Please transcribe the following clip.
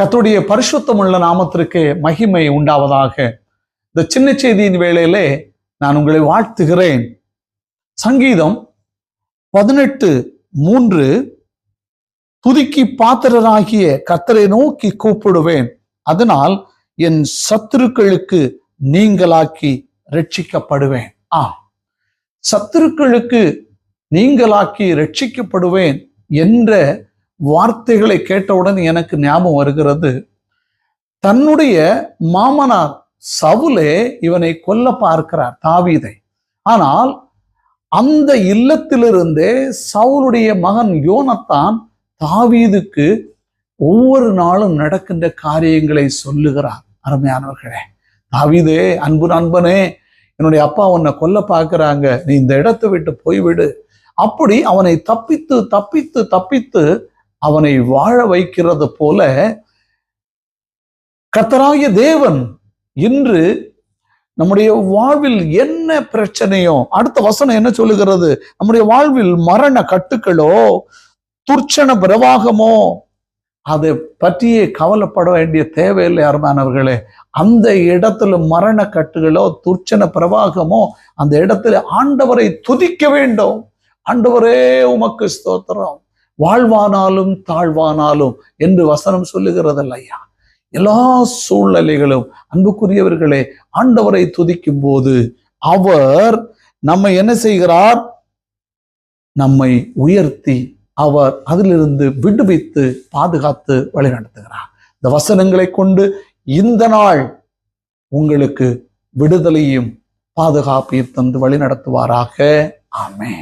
கர்த்தருடைய பரிசுத்தமுள்ள நாமத்திற்கு மகிமை உண்டாவதாக. இந்த சின்ன செய்தியின் வேளையிலே நான் உங்களை வாழ்த்துகிறேன். சங்கீதம் பதினெட்டு மூன்று துதிக்கி பாத்திரராகிய கத்தரை நோக்கி கூப்பிடுவேன். அதனால் என் சத்துருக்களுக்கு நீங்களாக்கி ரட்சிக்கப்படுவேன் ஆ. சத்துருக்களுக்கு நீங்களாக்கி ரட்சிக்கப்படுவேன் என்ற வார்த்தைகளை கேட்டவுடன் எனக்கு ஞாபகம் வருகிறது. தன்னுடைய மாமனார் சவுலே இவனை கொல்ல பார்க்கிறார் தாவீதை. ஆனால் அந்த இல்லத்திலிருந்தே சவுலுடைய மகன் யோனத்தான் தாவீதுக்கு ஒவ்வொரு நாளும் நடக்கின்ற காரியங்களை சொல்லுகிறார். அருமையானவர்களே தாவீதே அன்பு நண்பனே என்னுடைய அப்பா உன்னை கொல்ல பார்க்கறாங்க. நீ இந்த இடத்தை விட்டு போய்விடு. அப்படி அவனை தப்பித்து தப்பித்து தப்பித்து அவனை வாழ வைக்கிறது போல கத்தராய தேவன் இன்று நம்முடைய வாழ்வில் என்ன பிரச்சனையோ அடுத்த வசனம் என்ன சொல்லுகிறது? நம்முடைய வாழ்வில் மரண கட்டுக்களோ துர்ச்சன பிரவாகமோ அதை பற்றியே கவலைப்பட வேண்டிய தேவையில்லை அருமானவர்களே. அந்த இடத்துல மரண கட்டுகளோ துர்ச்சன பிரவாகமோ அந்த இடத்துல ஆண்டவரை துதிக்க வேண்டும். ஆண்டவரே உமக்கு ஸ்தோத்திரம். வாழ்வானாலும் தாழ்வானாலும் என்று வசனம் சொல்லுகிறதல்ல ஐயா எல்லா சூழ்நிலைகளும் அன்புக்குரியவர்களே ஆண்டவரை துதிக்கும் போது அவர் நம்மை என்ன செய்கிறார்? நம்மை உயர்த்தி அவர் அதிலிருந்து விடுவித்து பாதுகாத்து வழிநடத்துகிறார். இந்த வசனங்களை கொண்டு இந்த நாள் உங்களுக்கு விடுதலையும் பாதுகாப்பையும் தந்து வழிநடத்துவாராக. ஆமே